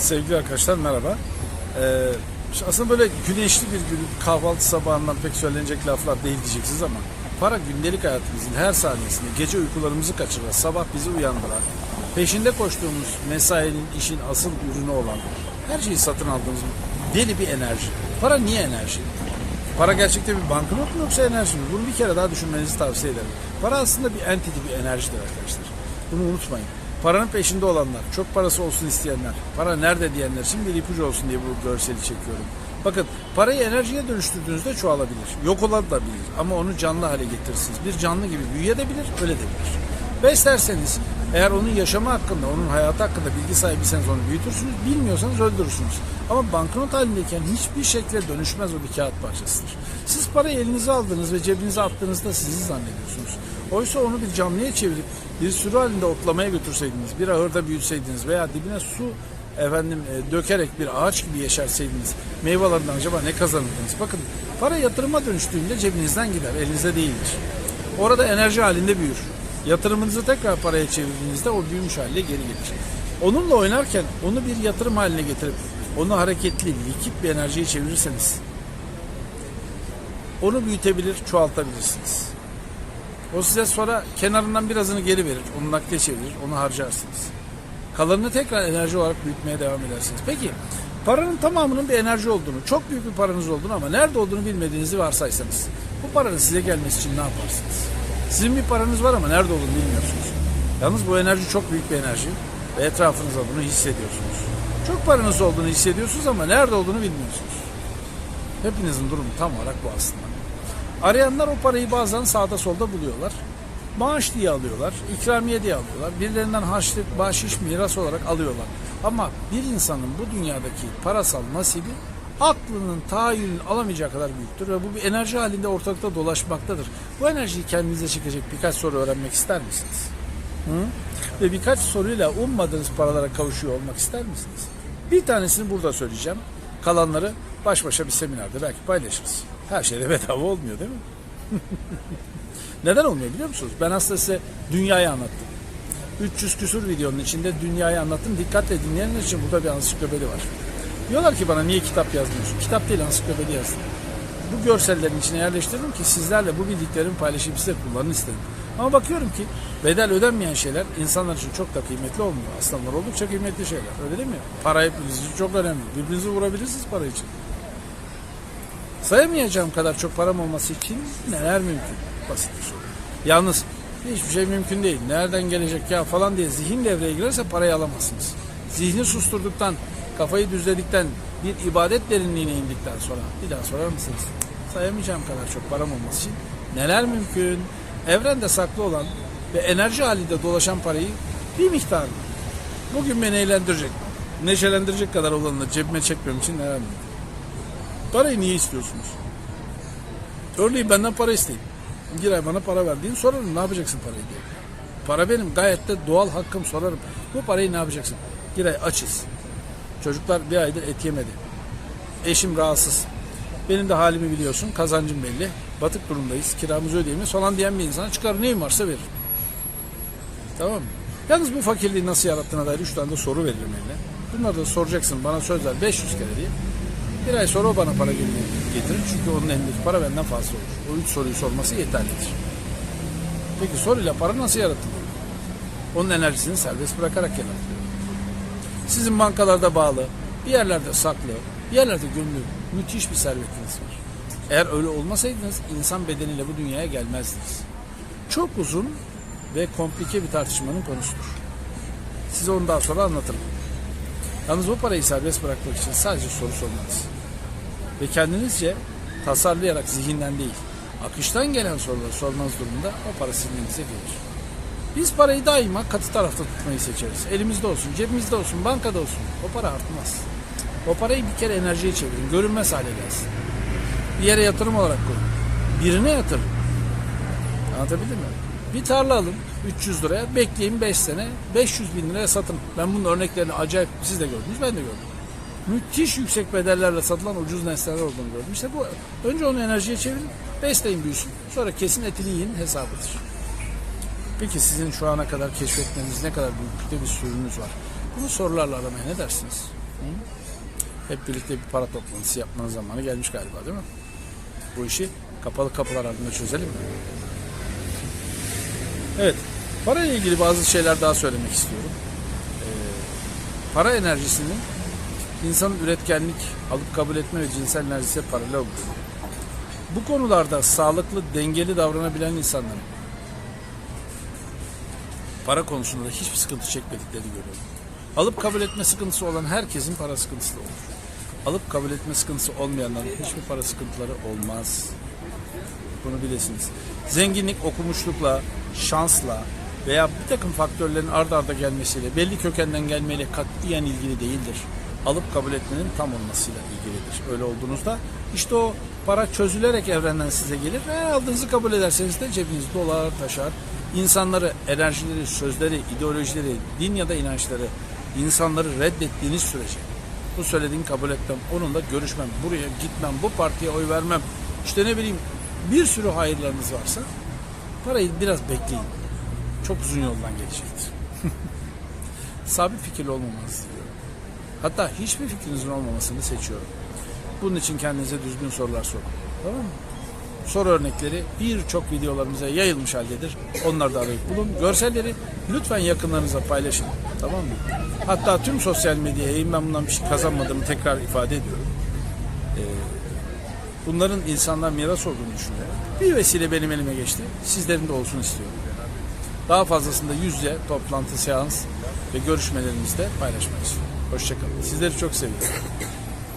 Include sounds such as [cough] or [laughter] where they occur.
Sevgili arkadaşlar merhaba. Ee, aslında böyle güneşli bir gün kahvaltı sabahından pek söylenecek laflar değil diyeceksiniz ama para gündelik hayatımızın her saniyesinde gece uykularımızı kaçıran, sabah bizi uyandıran, peşinde koştuğumuz mesainin, işin asıl ürünü olan her şeyi satın aldığımız deli bir enerji. Para niye enerji? Para gerçekten bir banknot mu yoksa enerji mi? Bunu bir kere daha düşünmenizi tavsiye ederim. Para aslında bir entity, bir enerjidir arkadaşlar. Bunu unutmayın. Paranın peşinde olanlar, çok parası olsun isteyenler, para nerede diyenler için bir ipucu olsun diye bu görseli çekiyorum. Bakın parayı enerjiye dönüştürdüğünüzde çoğalabilir. Yok olabilir ama onu canlı hale getirirsiniz. Bir canlı gibi büyüyebilir, öyle de bilir. Beslerseniz eğer onun yaşamı hakkında, onun hayatı hakkında bilgi sahibiyseniz onu büyütürsünüz, bilmiyorsanız öldürürsünüz. Ama banknot halindeyken hiçbir şekilde dönüşmez o bir kağıt parçasıdır. Siz parayı elinize aldınız ve cebinize attığınızda sizi zannediyorsunuz. Oysa onu bir canlıya çevirip bir sürü halinde otlamaya götürseydiniz, bir ahırda büyütseydiniz veya dibine su efendim e, dökerek bir ağaç gibi yeşerseydiniz meyvelerinden acaba ne kazanırdınız? Bakın para yatırıma dönüştüğünde cebinizden gider, elinizde değildir. Orada enerji halinde büyür. Yatırımınızı tekrar paraya çevirdiğinizde o büyümüş haline geri gelir. Onunla oynarken onu bir yatırım haline getirip onu hareketli, likit bir enerjiye çevirirseniz onu büyütebilir, çoğaltabilirsiniz. O size sonra kenarından birazını geri verir, onu nakde çevirir, onu harcarsınız. Kalanını tekrar enerji olarak büyütmeye devam edersiniz. Peki paranın tamamının bir enerji olduğunu, çok büyük bir paranız olduğunu ama nerede olduğunu bilmediğinizi varsaysanız bu paranın size gelmesi için ne yaparsınız? Sizin bir paranız var ama nerede olduğunu bilmiyorsunuz. Yalnız bu enerji çok büyük bir enerji ve etrafınızda bunu hissediyorsunuz. Çok paranız olduğunu hissediyorsunuz ama nerede olduğunu bilmiyorsunuz. Hepinizin durumu tam olarak bu aslında. Arayanlar o parayı bazen sağda solda buluyorlar. Maaş diye alıyorlar, ikramiye diye alıyorlar. Birilerinden harçlık, bahşiş, miras olarak alıyorlar. Ama bir insanın bu dünyadaki parasal nasibi aklının tahayyülünün alamayacağı kadar büyüktür ve bu bir enerji halinde ortalıkta dolaşmaktadır. Bu enerjiyi kendinize çekecek birkaç soru öğrenmek ister misiniz? Hı? Ve birkaç soruyla ummadığınız paralara kavuşuyor olmak ister misiniz? Bir tanesini burada söyleyeceğim. Kalanları baş başa bir seminerde belki paylaşırız. Her şey de bedava olmuyor değil mi? [laughs] Neden olmuyor biliyor musunuz? Ben aslında size dünyayı anlattım. 300 küsur videonun içinde dünyayı anlattım. Dikkatle dinleyenler için burada bir ansiklopedi var. Diyorlar ki bana niye kitap yazmıyorsun? Kitap değil ansiklopedi yazdım. Bu görsellerin içine yerleştirdim ki sizlerle bu bildiklerimi paylaşayım size kullanın istedim. Ama bakıyorum ki bedel ödenmeyen şeyler insanlar için çok da kıymetli olmuyor. Aslında oldukça kıymetli şeyler. Öyle değil mi? Para hepiniz için çok önemli. Birbirinizi vurabilirsiniz para için. Sayamayacağım kadar çok param olması için neler mümkün? Basit bir soru. Yalnız hiçbir şey mümkün değil. Nereden gelecek ya falan diye zihin devreye girerse parayı alamazsınız. Zihni susturduktan, kafayı düzledikten, bir ibadet derinliğine indikten sonra bir daha sorar mısınız? Sayamayacağım kadar çok param olması için neler mümkün? Evrende saklı olan ve enerji halinde dolaşan parayı bir miktar bugün beni eğlendirecek, neşelendirecek kadar olanını cebime çekmem için mümkün? Parayı niye istiyorsunuz? Örneğin benden para isteyin. Bir ay bana para verdiğin sorarım ne yapacaksın parayı diye. Para benim gayet de doğal hakkım sorarım. Bu parayı ne yapacaksın? Bir ay açız. Çocuklar bir aydır et yemedi. Eşim rahatsız. Benim de halimi biliyorsun. Kazancım belli. Batık durumdayız. Kiramızı ödeyemiyoruz falan diyen bir insana çıkar neyim varsa verir. Tamam mı? Yalnız bu fakirliği nasıl yarattığına dair üç tane de soru veririm eline. Bunları da soracaksın bana söz ver 500 kere diye. Bir ay sonra o bana para getirir. Çünkü onun elindeki para benden fazla olur. O üç soruyu sorması yeterlidir. Peki soruyla para nasıl yaratılır? Onun enerjisini serbest bırakarak yaratılıyor. Sizin bankalarda bağlı, bir yerlerde saklı, bir yerlerde gömülü müthiş bir servetiniz var. Eğer öyle olmasaydınız insan bedeniyle bu dünyaya gelmezdiniz. Çok uzun ve komplike bir tartışmanın konusudur. Size onu daha sonra anlatırım. Yalnız bu parayı serbest bırakmak için sadece soru sormanız. Ve kendinizce tasarlayarak zihinden değil, akıştan gelen soruları sormanız durumunda o para sizin elinize gelir. Biz parayı daima katı tarafta tutmayı seçeriz. Elimizde olsun, cebimizde olsun, bankada olsun. O para artmaz. O parayı bir kere enerjiye çevirin, görünmez hale gelsin. Bir yere yatırım olarak koyun. Birine yatırın. Anlatabildim mi? Bir tarla alın 300 liraya bekleyin 5 sene 500 bin liraya satın. Ben bunun örneklerini acayip siz de gördünüz ben de gördüm. Müthiş yüksek bedellerle satılan ucuz nesneler olduğunu gördüm. İşte bu önce onu enerjiye çevirin besleyin büyüsün. Sonra kesin etini yiyin hesabıdır. Peki sizin şu ana kadar keşfetmeniz ne kadar büyüklükte bir sürünüz var. Bunu sorularla aramaya ne dersiniz? Hep birlikte bir para toplantısı yapmanın zamanı gelmiş galiba değil mi? Bu işi kapalı kapılar ardında çözelim mi? Evet. Para ile ilgili bazı şeyler daha söylemek istiyorum. Ee, para enerjisinin insanın üretkenlik, alıp kabul etme ve cinsel enerjisiyle paralel olduğunu. Bu konularda sağlıklı, dengeli davranabilen insanların para konusunda da hiçbir sıkıntı çekmediklerini görüyorum. Alıp kabul etme sıkıntısı olan herkesin para sıkıntısı olur. Alıp kabul etme sıkıntısı olmayanların hiçbir para sıkıntıları olmaz. Bunu bilesiniz. Zenginlik okumuşlukla, şansla veya bir takım faktörlerin ard arda gelmesiyle, belli kökenden gelmeyle katiyen ilgili değildir. Alıp kabul etmenin tam olmasıyla ilgilidir. Öyle olduğunuzda işte o para çözülerek evrenden size gelir ve aldığınızı kabul ederseniz de cebiniz dolar, taşar. İnsanları, enerjileri, sözleri, ideolojileri, din ya da inançları, insanları reddettiğiniz sürece bu söylediğini kabul etmem, onunla görüşmem, buraya gitmem, bu partiye oy vermem. İşte ne bileyim bir sürü hayırlarınız varsa parayı biraz bekleyin. Çok uzun yoldan gelecektir. [laughs] Sabit fikirli olmamanızı diliyorum. Hatta hiçbir fikrinizin olmamasını seçiyorum. Bunun için kendinize düzgün sorular sorun. Tamam mı? Soru örnekleri birçok videolarımıza yayılmış haldedir. Onları da arayıp bulun. Görselleri lütfen yakınlarınıza paylaşın. Tamam mı? Hatta tüm sosyal medyaya ben bundan bir şey kazanmadığımı tekrar ifade ediyorum. Bunların insanlar miras olduğunu düşünüyorum. Bir vesile benim elime geçti. Sizlerin de olsun istiyorum. Daha fazlasında yüz yüze toplantı, seans ve görüşmelerimizde paylaşmak istiyorum. Hoşçakalın. Sizleri çok seviyorum.